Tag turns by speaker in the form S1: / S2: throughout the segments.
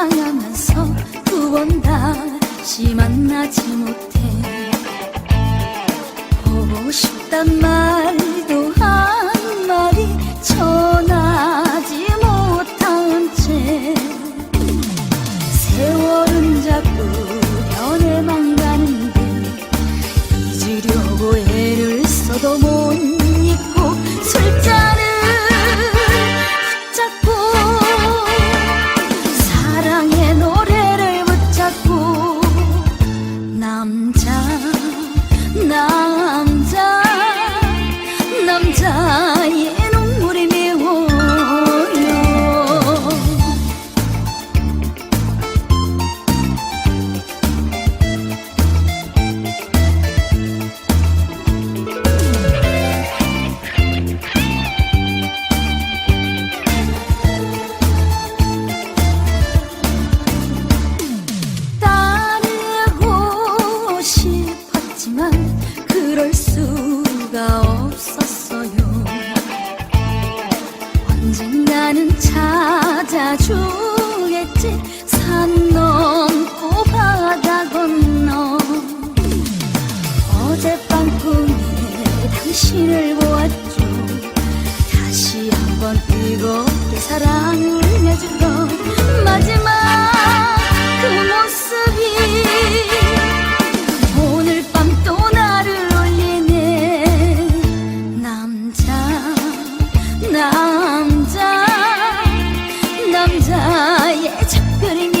S1: 향하면서 구원 다시 만나지 못해. 보고 싶단 말도 한 마디 전하지 못한 채 세월은 자꾸 변해만 가는데 잊으려고 애를 써도 못 남자의 눈물이 메워요. 따르고 싶었지만 그럴 수 언젠가는 찾아주겠지. 산 넘고 It's a Hiç göremiyorum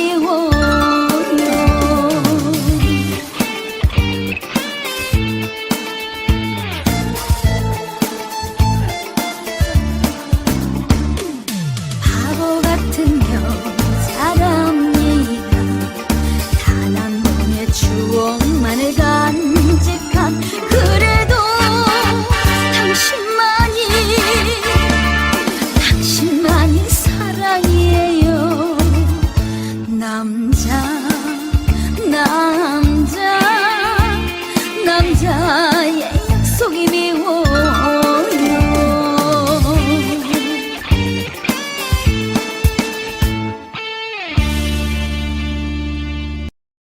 S1: 난